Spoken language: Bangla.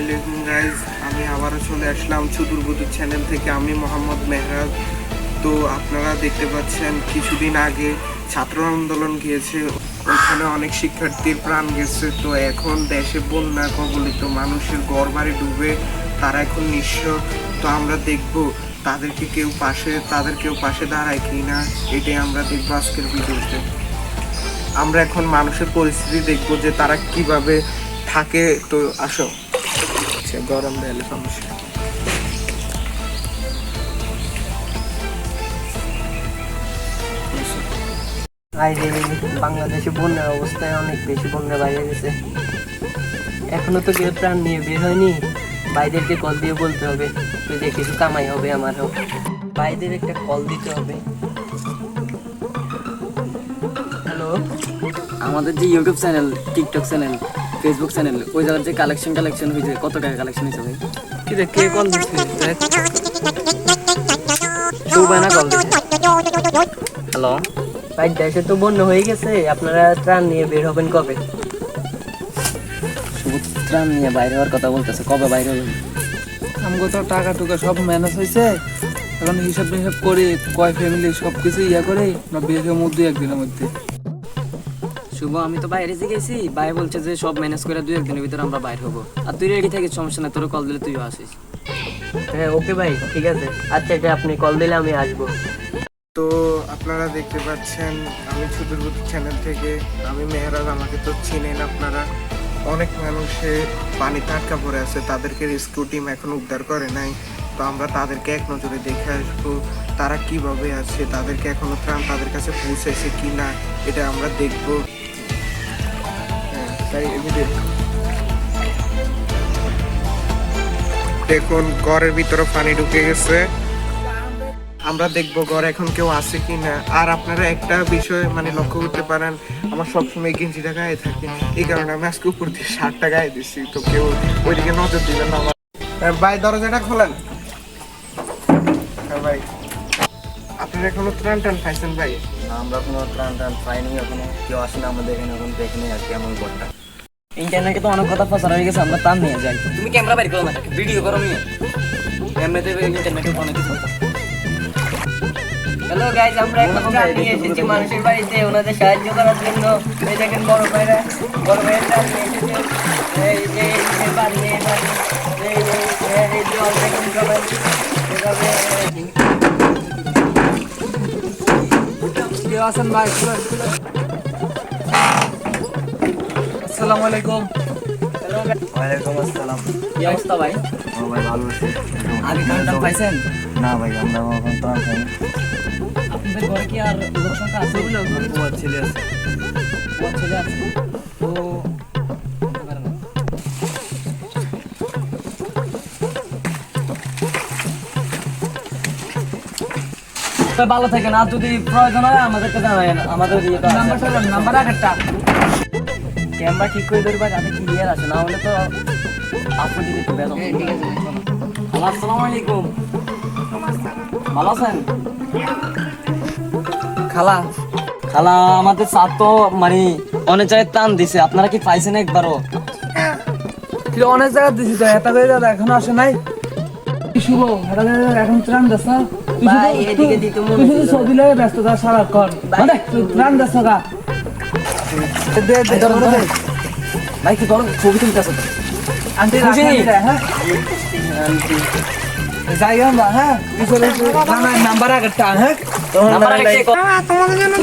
আলাইকুম গাইজ আমি আবারও চলে আসলাম বুদুর চ্যানেল থেকে। আমি মোহাম্মদ মেহরাজ। তো আপনারা দেখতে পাচ্ছেন, কিছুদিন আগে ছাত্র আন্দোলন গিয়েছে। ওইখানে অনেক শিক্ষার্থীর প্রাণ গেছে। তো এখন দেশে বন্যা কবলিত, মানুষের ঘর বাড়ি ডুবে, তারা এখন নিঃস্ব। তো আমরা দেখব তাদেরকে কেউ পাশে, তাদের কেউ পাশে দাঁড়ায় কি না এটাই আমরা দেখব আজকের ভিডিওতে। আমরা এখন মানুষের পরিস্থিতি দেখব যে তারা কীভাবে থাকে। তো আসো। আচ্ছা গরম দেয়ালে সমস্যা। বাংলাদেশে বন্যার অবস্থায় অনেক বেশি বন্যা বাইরে গেছে। এখনও তো কেউ প্রাণ নিয়ে বের হয়নি। ভাইদেরকে কল দিয়ে বলতে হবে যে কিছু কামাই হবে আমারও। ভাইদের একটা কল দিতে হবে। হ্যালো? আমাদের যে YouTube channel TikTok channel Facebook channel ওই জায়গার যে কালেকশন কালেকশন হয়েছে কত টাকা কালেকশন হয়েছে ভাই? কি রে কে কল দিচ্ছে সুবানা কল দিচ্ছে হ্যালো ভাই দেশে তো বন্যা হয়ে গেছে আপনারা ত্রাণ নিয়ে বের হবেন কবে? ত্রাণ নিয়ে বাইরে হওয়ার কথা বলতেছে কবে বাইরে হবেন? আমগো তো টাকা টুকা সব ম্যানেজ হয়েছে। এখন হিসাব হিসাব করে কয় ফ্যামিলি সব কিছু ইয়া করে না বের মধ্যে একদিনের মধ্যে। শুভ আমি তো বাইরে যে গেছি ভাই বলছে যে সব ম্যানেজ করে দুই একদিনের ভিতরে আমরা বাইরে হব। আর তুই রেডি থাকিস সমস্যা নাই তোর কল দিলে তুইও আসিস। হ্যাঁ ওকে ভাই ঠিক আছে। আচ্ছা এটা আপনি কল দিলে আমি আসব। তো আপনারা দেখতে পাচ্ছেন আমি ছুদুরবুদ চ্যানেল থেকে আমি মেহরাজ আমাকে তো চিনেন আপনারা। অনেক মানুষে পানিতে আটকা পড়ে আছে তাদেরকে রেস্কিউ টিম এখন উদ্ধার করে নাই। তো আমরা তাদেরকে এক নজরে দেখে আসব তারা কীভাবে আছে তাদেরকে এখনও ত্রাণ তাদের কাছে পৌঁছেছে কি না এটা আমরা দেখব। দেখুন, ঘরের ভিতরে পানি ঢুকে গেছে। আমরা দেখব ঘরে এখন কেউ আছে কি না আর আপনারা একটা বিষয় মানে লক্ষ্য করতে পারেন, আমার সবসময় গেঞ্জিটা গায়ে থাকে। এই কারণে আমি আজকে উপর দিয়ে শার্টটা গায়ে দিচ্ছি তো কেউ ওইদিকে নজর দিবেন না আমার। ভাই, দরজাটা খোলেন। হ্যাঁ ভাই। আপনারা এখনও ত্রাণ টান পাইছেন, ভাই? আমরা কোনো ত্রাণ টান পাইনি, এখনও কেউ আসে না আমাদের এখানে এখন দেখিনি আর কি, এমন ঘরটা। ইন্টারনেটে তো অনেক কথা প্রচার হয়ে গেছে আমরা তার নিয়ে যাই। তুমি ক্যামেরা বাইর করো না ভিডিও করো নিয়ে এমনিতে ইন্টারনেটে অনেক কিছু হ্যালো গাইজ আমরা এখন ত্রাণ নিয়ে এসেছি মানুষের বাড়িতে ওনাদের সাহায্য করার জন্য। এই দেখেন বড় ভাইরা বড় এসেছে। এই যে এই বাড়ি এই বাড়ি। এই এই এই- এই সবাই। এভাবে কেউ ভাই। আসসালামু আলাইকুম। ওয়ালাইকুম আসসালাম। কি অবস্থা ভাই? ও ভাই ভালো আছি। আগে পাইছেন? না ভাই আমরা এখন পাইনি আপনাদের ঘরে কি আর লোক সংখ্যা আছে বলে ছেলে আছে। তোমার ছেলে আছে? তো। ভালো থাকেন। আর যদি প্রয়োজন হয় আমাদেরকে জানাবেন। আমাদের তো আছে। নাম্বারটা বল, নাম্বার আগেরটা ক্যামেরা ঠিক করে ধরবা যাতে ক্লিয়ার আসে না হলে তো আপনি যদি একটু বেরো ঠিক আছে। আসসালামু আলাইকুম। ভালো আছেন? খালা খালা আমাদের স্যার তো মানে অনেক জায়গায় টান দিছে। আপনারা কি পাইছেন একবারও? অনেক জায়গা দিছি তো এটা করে দাদা এখনও আসে নাই। কি শুভ এটা দাদা এখন ত্রাণ দাস না তুই ভাই, শুধু- এদিকে দিতে মনে তুই শুধু ছবি লাগে ব্যস্ত থাক সারাক্ষণ। মানে তুই ত্রাণ দাস। ভাই কি করো ছবি তুলতেছে আন্টি খুশি? রাখি হ্যাঁ যাই আমরা হ্যাঁ নাম্বার আগেরটা হ্যাঁ তোমাদের জন্য